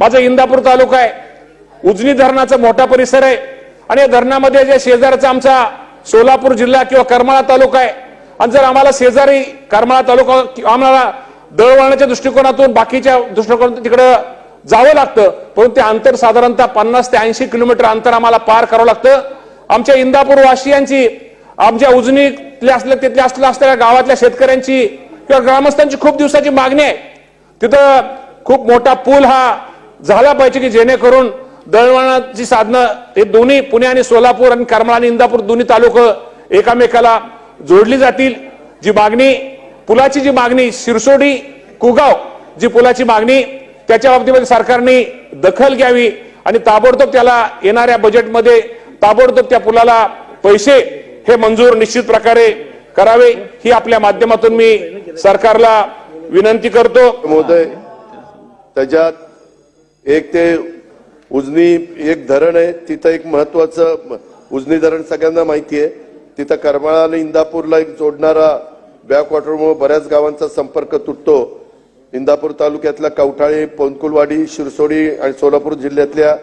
माझा इंदापूर तालुका आहे. उजनी धरणाचा मोठा परिसर आहे. आणि या धरणामध्ये जे शेजारचा आमचा सोलापूर जिल्हा किंवा करमाळा तालुका आहे. आणि जर आम्हाला शेजारी करमाळा तालुका आम्हाला दळवळण्याच्या दृष्टिकोनातून बाकीच्या दृष्टिकोनातून तिकडं जावं लागतं. परंतु ते अंतर साधारणतः पन्नास ते ऐंशी किलोमीटर अंतर आम्हाला पार करावं लागतं. आमच्या इंदापूर वासियांची आमच्या उजनीतल्या असल्या तिथल्या असल्या असलेल्या गावातल्या शेतकऱ्यांची किंवा ग्रामस्थांची खूप दिवसाची मागणी आहे. तिथं खूप मोठा पूल हा झाला पाहिजे की जेणेकरून दळणवळणाची साधनं हे दोन्ही पुणे आणि सोलापूर आणि करमाळा आणि इंदापूर दोन्ही तालुकं एकामेकाला जोडली जातील. जी मागणी पुलाची जी मागणी शिरसोडी कुगाव जी पुलाची मागणी त्याच्या बाबतीमध्ये सरकारने दखल घ्यावी आणि ताबडतोब त्याला येणाऱ्या बजेटमध्ये ताबडतोब त्या पुलाला पैसे हे मंजूर निश्चित प्रकारे करावे. ही आपल्या माध्यमातून मी सरकारला विनंती करतो. महोदय त्याच्यात एक ते उजनी एक धरण आहे. तिथं एक महत्वाचं उजनी धरण सगळ्यांना माहिती आहे. तिथं करमाळा आणि इंदापूरला एक जोडणारा बॅकवॉटरमुळे बऱ्याच गावांचा संपर्क तुटतो. इंदापूर तालुक्यातल्या कवठाळी पोनकुलवाडी शिरसोडी आणि सोलापूर जिल्ह्यातल्या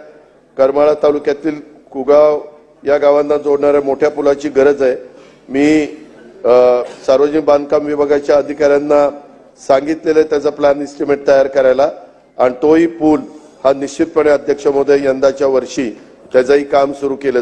करमाळा तालुक्यातील कुगाव या गावांना जोडणाऱ्या मोठ्या पुलाची गरज आहे. मी सार्वजनिक बांधकाम विभागाच्या अधिकाऱ्यांना सांगितलेलं आहे त्याचा प्लॅन इस्टिमेट तयार करायला. आणि तोही पूल हा निश्चितपणे अध्यक्ष महोदय यंदाच्या वर्षी त्याचंही काम सुरू केलं जाईल.